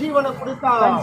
ஜீவனை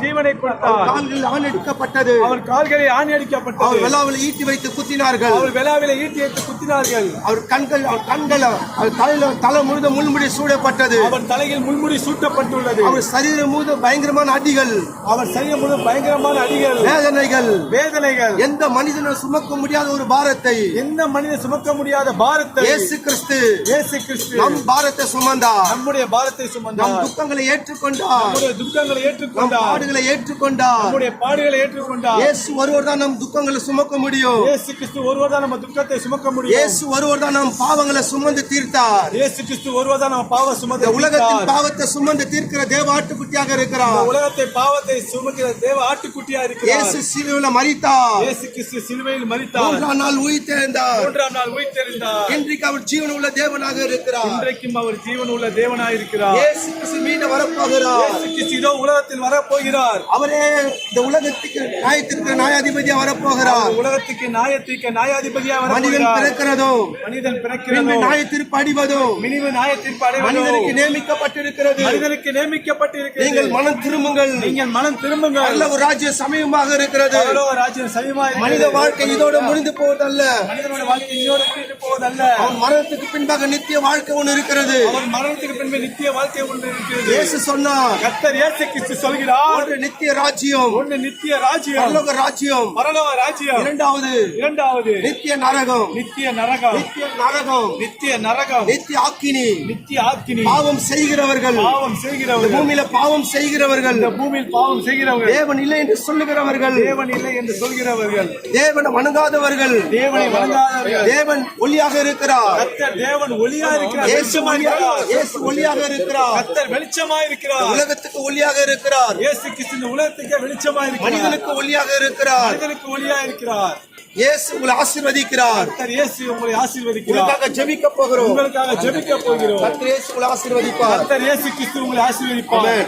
ஜீவனை கால்கள் ஆண் எடுக்கப்பட்டது. அவர் கால்களை ஆணி அவர் அடிக்கப்பட்டது வெளாவில் ஈட்டி வைத்து குத்தினார்கள். அவர் விழாவில ஈட்டி எடுத்து குத்தினார்கள். அவர் கண்கள் அவர் கண்கள் அவர் தலையில தலை முழுத முள்முடி சூடப்பட்டது. அவர் தலையில் முள்முடி சூட்டப்பட்டுள்ளது. அவர் சரீரம் முழுத பயங்கரமான அடிகள். அவர் சரீரம் முழுவதும் பயங்கரமான அடிகள். வேதனைகள். வேதனைகள். எந்த மனிதனும் சுமக்க முடியாத ஒரு பாரத்தை. எந்த மனிதன் சுமக்க முடியாத பாரத்தை. இயேசு கிறிஸ்து. இயேசு கிறிஸ்து. நம் பாரத்தை சுமந்தார். நம்முடைய பாரத்தை நம் சுமந்தார் துக்கங்களை ஏற்றுக்கொண்டார். நம்முடைய துக்கங்களை ஏற்றுக்கொண்டார். பாடுகளை ஏற்றுக்கொண்டார். நம்முடைய பாடுகளை ஏற்றுக்கொண்டார். இயேசு ஒருவர் தான் நம் துக்கங்களை சுமக்க முடியும். இயேசு கிறிஸ்து ஒருவர் தான் நம்ம துக்கத்தை சுமக்க முடியும். இயேசு ஒருவர் தான் நம் பாவங்களை சுமந்து தீர்த்தார். இயேசு கிறிஸ்து ஒருவர் தான் நம்ம பாவ சுமந்த உலகத்தின் பாவத்தை சுமந்து தீர்க்கிற தேவ ஆட்டுக்குட்டியாக இருக்கிறார். உலகத்தை பாவத்தை சுமக்கிற தேவ ஆட்டுக்குட்டியா இருக்கிறார். இயேசு சிலுவையில மரித்தார். இயேசு கிறிஸ்து சிலுவையில் மரித்தார். மூன்றாம் நாள் உயிர்த்தெழுந்தார் மூன்றாம் நாள் உயிர்த்தெழுந்தார் இன்றைக்கு அவர் ஜீவன் உள்ள தேவனாக இருக்கிறார். இன்றைக்கும் அவர் ஜீவன் உள்ள தேவனாய் இருக்கிறார். இயேசு கிறிஸ்து மீண்டும் வரப்போகிறார். இயேசு கிறிஸ்து இதோ உலகத்தில் வரப்போகிறார். அவரே இந்த உலகத்துக்கு நியாயத்திற்கு நியாயாதிபதியா வரப்போகிறார். உலகத்துக்கு நியாயத்திற்கு நியாயாதிபதியா மனிதன் பிறக்கிறதோ? மனிதன் பிறக்கிறதோ? நியாயத்திற்கு அடிவதோ? மினிவு நியாயத்திற்கு அடைவதோ? மனிதனுக்கு நியமிக்கப்பட்டிருக்கிறது. மனிதனுக்கு நியமிக்கப்பட்டிருக்கிறது. நீங்கள் மனம் திரும்புங்கள். நீங்கள் மனம் திரும்புங்கள். ஒரு ராஜ்ய சமயமாக இருக்கிறது. ராஜ்யம் சமயமா இருக்கிறது. மனித வாழ்க்கை இதோட முடிந்து போவதல்ல. மனிதனுடைய வாழ்க்கை இன்னொரு முடிந்து போவதல்ல அவன் மரணத்துக்கு பின்பாக நித்திய வாழ்க்கை ஒன்று இருக்கிறது. அவன் மரணத்துக்கு பின்பு நித்திய வாழ்க்கை ஒன்று இருக்கிறது. இயேசு சொன்னார் கர்த்தர் இயேசு கிறிஸ்து சொல்கிறார். ஒன்று நித்திய ராஜ்யம் ஒன்று நித்திய ராஜ்யம். பரலோக ராஜ்யம். பரலோக ராஜ்யம். இரண்டாவது இரண்டாவது. நித்திய நரகம். நித்திய நரகம். நித்திய நரகம். நித்திய நரகம். நித்திய ஆக்கினி. நித்திய ஆக்கினி. பாவம் செய்கிறவர்கள். பாவம் செய்கிறவர்கள். பூமியில பாவம் செய்கிறவர்கள். இந்த பூமியில் பாவம் செய்கிறவர்கள். தேவன் இல்லை என்று சொல்லுகிறவர்கள். தேவன் இல்லை என்று சொல்கிறவர்கள். தேவனை வணங்காதவர்கள். தேவனை வணங்காதவர்கள். தேவன் ஒளியாக இருக்கிறார். கர்த்தர் தேவன் ஒளியா இருக்கிறார். இயேசு ஒளியாக இருக்கிறார். இயேசு ஒளியாக இருக்கிறார். கர்த்தர் வெளிச்சமா இருக்கிறார். உலகத்துக்கு ஒளியாக இருக்கிறார். இயேசு கிறிஸ்து உலகத்துக்கே வெளிச்சமா இருக்கிறார். மனிதனுக்கு ஒளியாக இருக்கிறார். மனிதனுக்கு ஒளியா இருக்கிறார். இயேசு உங்களை ஆசீர்வதிக்கிறார். கர்த்தர் இயேசு உங்களை ஆசீர்வதிக்கிறார். உங்களுக்காக ஜெபிக்க போகிறோம். உங்களுக்காக ஜெபிக்க போகிறோம். கர்த்தர் இயேசு உங்களை ஆசீர்வதிப்பார். கர்த்தர் இயேசு கிறிஸ்து உங்களை ஆசீர்வதிப்பார்.